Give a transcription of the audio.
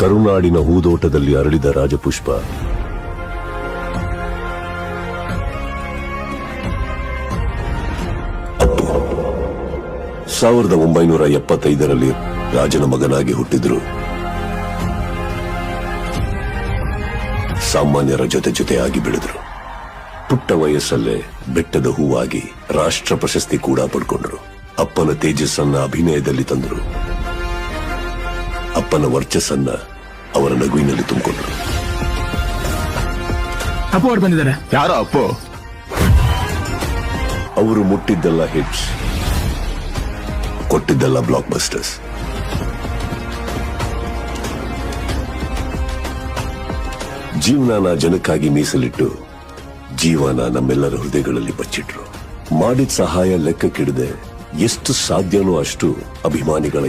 ಕರುನಾಡಿನ ಹೂದೋಟದಲ್ಲಿ ಅರಳಿದ ರಾಜಪುಷ್ಪ. ಸಾವಿರದ ಒಂಬೈನೂರ ಎಪ್ಪತ್ತೈದರಲ್ಲಿ ರಾಜನ ಮಗನಾಗಿ ಹುಟ್ಟಿದ್ರು. ಸಾಮಾನ್ಯರ ಜೊತೆ ಜೊತೆಯಾಗಿ ಬೆಳೆದ್ರು. ಪುಟ್ಟ ವಯಸ್ಸಲ್ಲೇ ಬೆಟ್ಟದ ಹೂವಾಗಿ ರಾಷ್ಟ್ರ ಪ್ರಶಸ್ತಿ ಕೂಡ ಪಡ್ಕೊಂಡ್ರು. ಅಪ್ಪನ ತೇಜಸ್ಸನ್ನ ಅಭಿನಯದಲ್ಲಿ ತಂದರು. ಅಪ್ಪನ ವರ್ಚಸ್ಸನ್ನ ಅವರ ನಗುವಿನಲ್ಲಿ ತುಂಬಿಕೊಂಡ್ರು. ಅಪ್ಪು ಅವ್ರು ಬಂದಿದ್ದಾರೆ. ಯಾರೋ ಅಪ್ಪು? ಅವರು ಮುಟ್ಟಿದ್ದೆಲ್ಲ ಹಿಟ್ಸ್. ಕೊಟ್ಟಿದ್ದೆಲ್ಲ ಬ್ಲಾಕ್ ಬಸ್ಟರ್ಸ್ ಜೀವನಾನ ಜನಕ್ಕಾಗಿ ಮೀಸಲಿಟ್ಟು ಜೀವನ ನಮ್ಮೆಲ್ಲರ ಹೃದಯಗಳಲ್ಲಿ ಬಚ್ಚಿಟ್ರು. ಮಾಡಿದ ಸಹಾಯ ಲೆಕ್ಕಕ್ಕಿಡದೆ ಎಷ್ಟು ಸಾಧ್ಯನೋ ಅಷ್ಟು ಅಭಿಮಾನಿಗಳ